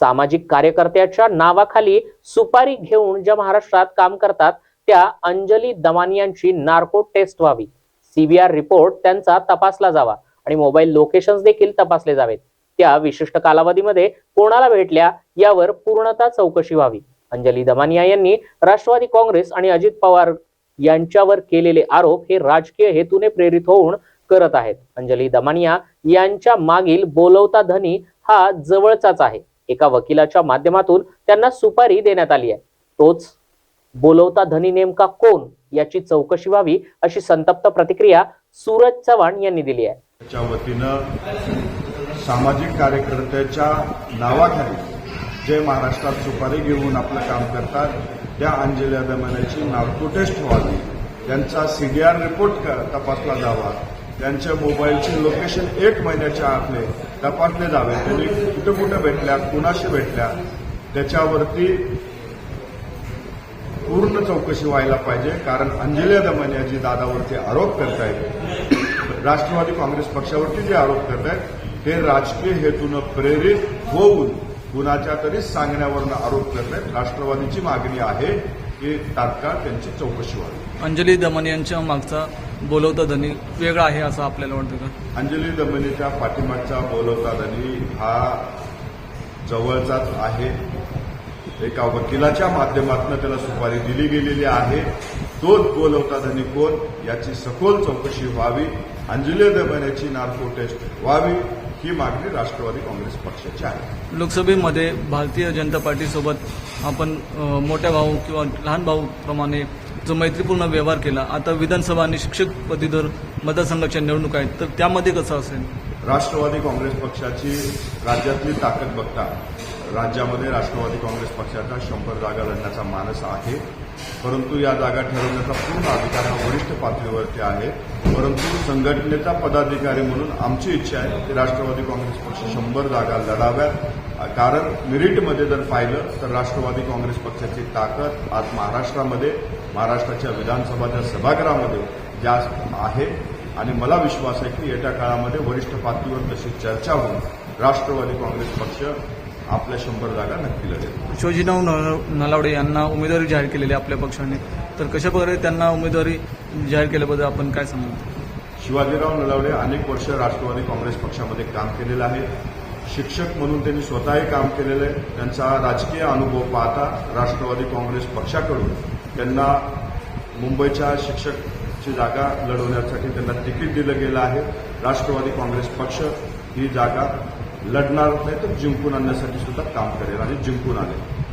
सामाजिक कार्यकर्त्याच्या नावाखाली सुपारी घेऊन ज्या महाराष्ट्रात काम करतात त्या अंजली दमानियांची नार्को टेस्ट व्हावी. सीबीआर रिपोर्ट त्यांचा तपासला जावा आणि मोबाईल लोकेशन्स देखील तपासले जावेत. त्या विशिष्ट कालावधीमध्ये कोणाला भेटल्या यावर पूर्णतः चौकशी व्हावी. अंजली दमानिया यांनी राष्ट्रवादी काँग्रेस आणि अजित पवार यांच्यावर केलेले आरोप हे राजकीय हेतूने प्रेरित होऊन करत आहेत. अंजली दमानिया यांच्या मागील बोलवता धनी हा जवळचाच आहे. एका वकिलाच्या माध्यमातून त्यांना सुपारी देण्यात आली आहे. तोच बोलवता धनी नेमका कोण याची चौकशी व्हावी अशी संतप्त प्रतिक्रिया सूरज चव्हाण यांनी दिली आहे. च्या वतीनं सामाजिक कार्यकर्त्याच्या नावाखाली जे महाराष्ट्रात सुपारी घेऊन आपलं काम करतात त्या अंजली दमान्याची नार्को टेस्ट व्हावी. त्यांचा सीडीआर रिपोर्ट तपासला जावा. त्यांच्या मोबाईलचे लोकेशन एक महिन्याच्या आतले तपासले जावे. त्यांनी कुठं कुठं भेटल्या कुणाशी भेटल्या त्याच्यावरती पूर्ण चौकशी व्हायला पाहिजे. कारण अंजली दमन याची दादावरती आरोप करतायत राष्ट्रवादी काँग्रेस पक्षावरती जे आरोप करतायत ते राजकीय हेतूनं प्रेरित होऊन कुणाच्या तरी सांगण्यावरनं आरोप करतायत. राष्ट्रवादीची मागणी आहे की तात्काळ त्यांची चौकशी व्हावी. अंजली दमन यांच्या मागचा बोलवता धनी वेगळा आहे असं आपल्याला वाटतं का? अंजली दमनीच्या पाठीमागचा बोलवता धनी हा जवळचाच आहे. एका वकिलाच्या माध्यमातून त्याला सुपारी दिली गेलेली आहे. तोच बोलवता धनी कोण? याची सखोल चौकशी व्हावी. अंजली दमन नार्को टेस्ट व्हावी. ही मागणी राष्ट्रवादी काँग्रेस पक्षाची आहे. लोकसभेमध्ये भारतीय जनता पार्टीसोबत आपण मोठ्या भाऊ किंवा लहान भाऊ प्रमाणे जो मैत्रीपूर्ण व्यवहार केला आता विधानसभा आणि शिक्षक पदवीधर मतदारसंघाच्या निवडणूक आहेत तर त्यामध्ये कसं असेल? राष्ट्रवादी काँग्रेस पक्षाची राज्यातली ताकद बघता राज्यामध्ये राष्ट्रवादी काँग्रेस पक्षाचा शंभर जागा लढण्याचा मानस आहे. परंतु या जागा ठरवण्याचा पूर्ण अधिकार हा वरिष्ठ पातळीवरती आहे. परंतु संघटनेचा पदाधिकारी म्हणून आमची इच्छा आहे की राष्ट्रवादी काँग्रेस पक्ष शंभर जागा लढाव्यात. कारण मिरिटमध्ये जर पाहिलं तर राष्ट्रवादी काँग्रेस पक्षाची ताकद आज महाराष्ट्रामध्ये महाराष्ट्राच्या विधानसभाच्या सभागृहामध्ये जास्त आहे. आणि मला विश्वास आहे की येत्या काळामध्ये वरिष्ठ पातळीवर तशी चर्चा होऊन राष्ट्रवादी काँग्रेस पक्ष आपल्या शंभर जागा नक्की लढेल. शिवजीराव नलावडे यांना उमेदवारी जाहीर केलेली आपल्या पक्षाने. तर कशा प्रकारे त्यांना उमेदवारी जाहीर केल्याबद्दल आपण काय सांगू शिवाजीराव नलावडे अनेक वर्ष राष्ट्रवादी काँग्रेस पक्षामध्ये काम केलेलं आहे. शिक्षक म्हणून त्यांनी स्वतःही काम केलेलं आहे. त्यांचा राजकीय अनुभव पाहता राष्ट्रवादी काँग्रेस पक्षाकडून त्यांना मुंबईच्या शिक्षकची जागा लढवण्यासाठी त्यांना तिकीट दिलं गेलं आहे. राष्ट्रवादी काँग्रेस पक्ष ही जागा लढणार नाही तर जिंकून आणण्यासाठी सुद्धा काम करेल आणि जिंकून आले